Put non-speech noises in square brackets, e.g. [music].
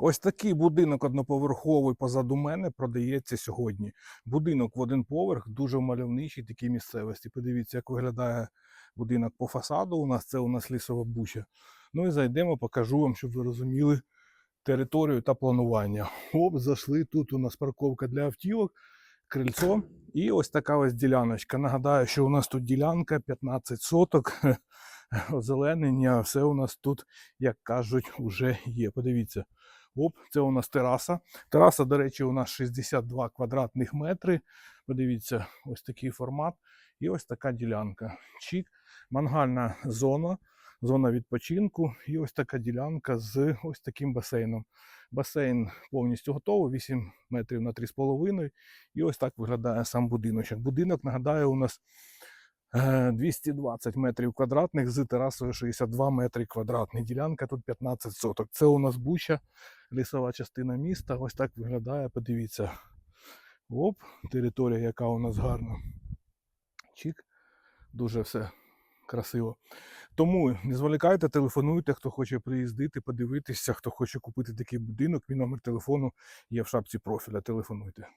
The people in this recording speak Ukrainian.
Ось такий будинок одноповерховий позаду мене продається сьогодні. Будинок в один поверх, дуже мальовничий такій місцевості. Подивіться, як виглядає будинок по фасаду. У нас це у нас лісова буча. Ну і зайдемо, покажу вам, щоб ви розуміли територію та планування. Оп, зайшли. Тут у нас парковка для автівок, крильцо і ось така ось діляночка. Нагадаю, що у нас тут ділянка 15 соток. [laughs] Озеленення, все у нас тут, як кажуть, вже є. Подивіться. Оп, це у нас тераса. Тераса, до речі, у нас 62 квадратних метри. Подивіться, ось такий формат. І ось така ділянка. Чік, мангальна зона, зона відпочинку. І ось така ділянка з ось таким басейном. Басейн повністю готовий, 8 метрів на 3,5. І ось так виглядає сам будиночок. Будинок, нагадаю, у нас 220 метрів квадратних з терасою 62 метри квадратних. Ділянка тут 15 соток. Це у нас буча, лісова частина міста. Ось так виглядає. Подивіться. Оп, територія, яка у нас гарна. Чік. Дуже все красиво. Тому не зволікайте, телефонуйте, хто хоче приїздити, подивитися, хто хоче купити такий будинок. Мій номер телефону є в шапці профіля. Телефонуйте.